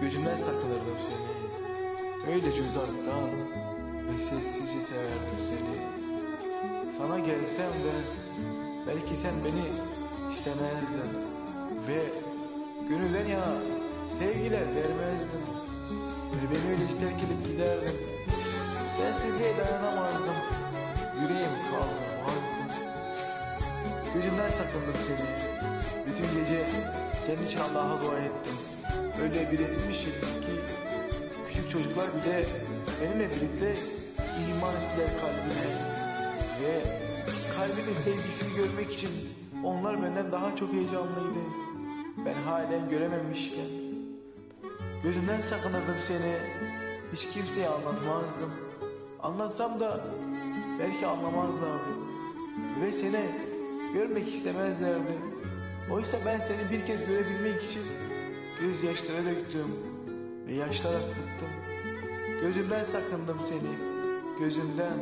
Gözümden sakınırdım seni. Öylece uzaktan Ve sessizce severdim seni. Sana gelsem de Belki sen beni istemezdin. Ve Gönülden yana Sevgiler vermezdin. Ve beni öylece terk edip giderdin. Sensizliğe dayanamazdım. Yüreğim kaldırmazdı Gözümden sakındım seni. Bütün gece senin için Allah'a dua ettim Öyle bir etmişim ki Küçük çocuklar bile benimle birlikte iman ettiler kalbine. Ve kalbinin sevgisini görmek için onlar benden daha çok heyecanlıydı. Ben halen görememişken Gözümden sakınırdım seni. Hiç kimseye anlatmazdım. Anlatsam da belki anlamazlardı. Ve seni görmek istemezlerdi. Oysa ben seni bir kez görebilmek için Gözyaşları döktüm Ve yaşlar akıttım Gözümden sakındım seni. Gözümden